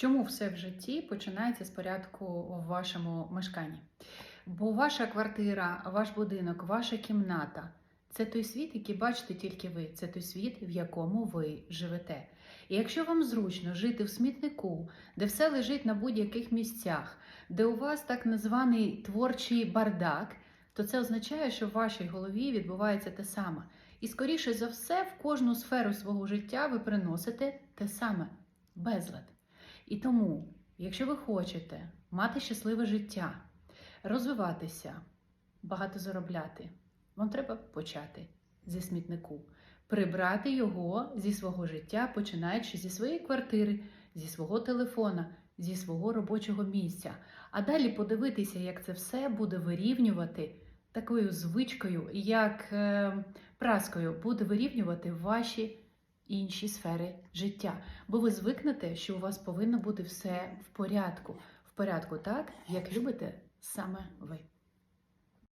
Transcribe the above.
Чому все в житті починається з порядку в вашому мешканні? Бо ваша квартира, ваш будинок, ваша кімната це той світ, який бачите тільки ви. Це той світ, в якому ви живете. І якщо вам зручно жити в смітнику, де все лежить на будь-яких місцях, де у вас так названий творчий бардак, то це означає, що в вашій голові відбувається те саме. І скоріше за все, в кожну сферу свого життя ви приносите те саме безлад. І тому, якщо ви хочете мати щасливе життя, розвиватися, багато заробляти, вам треба почати зі смітнику, прибрати його зі свого життя, починаючи зі своєї квартири, зі свого телефона, зі свого робочого місця. А далі подивитися, як це все буде вирівнювати такою звичкою, як е, праскою буде вирівнювати ваші інші сфери життя. Бо ви звикнете, що у вас повинно бути все в порядку. В порядку так, як любите саме ви.